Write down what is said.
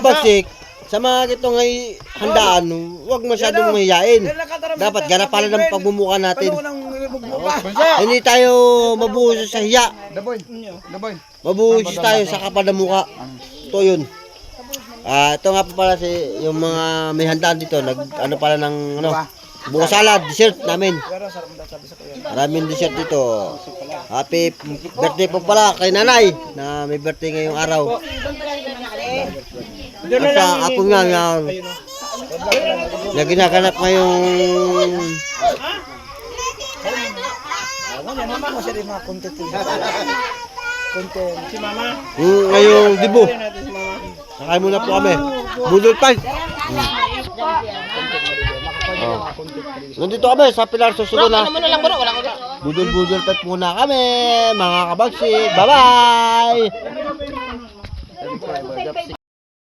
Bagsik, sa mga itong ay handaan, huwag masyadong mahiyain. Dapat ganap pala ng pagmumuka natin. Hindi tayo mabuhos sa hiya. Mabuhos tayo sa kapal ng muka. Ito yun. Ah, ito nga pa pala si yung mga may handaan dito, nag ano pala ng ano, buko salad, dessert namin. Maraming dessert dito. Happy birthday po pala kay nanay na may birthday ngayong araw. At sa ako nga nga na ginaganap ngayong. Si mama. mm, ngayong dibo. Sakay muna po kami. Budol Park. Oh. Nandito kami sa Pilar Susulo na. Ano lang bro, wala ko. Budol-budol Park muna kami, mga kabagsik. Bye-bye!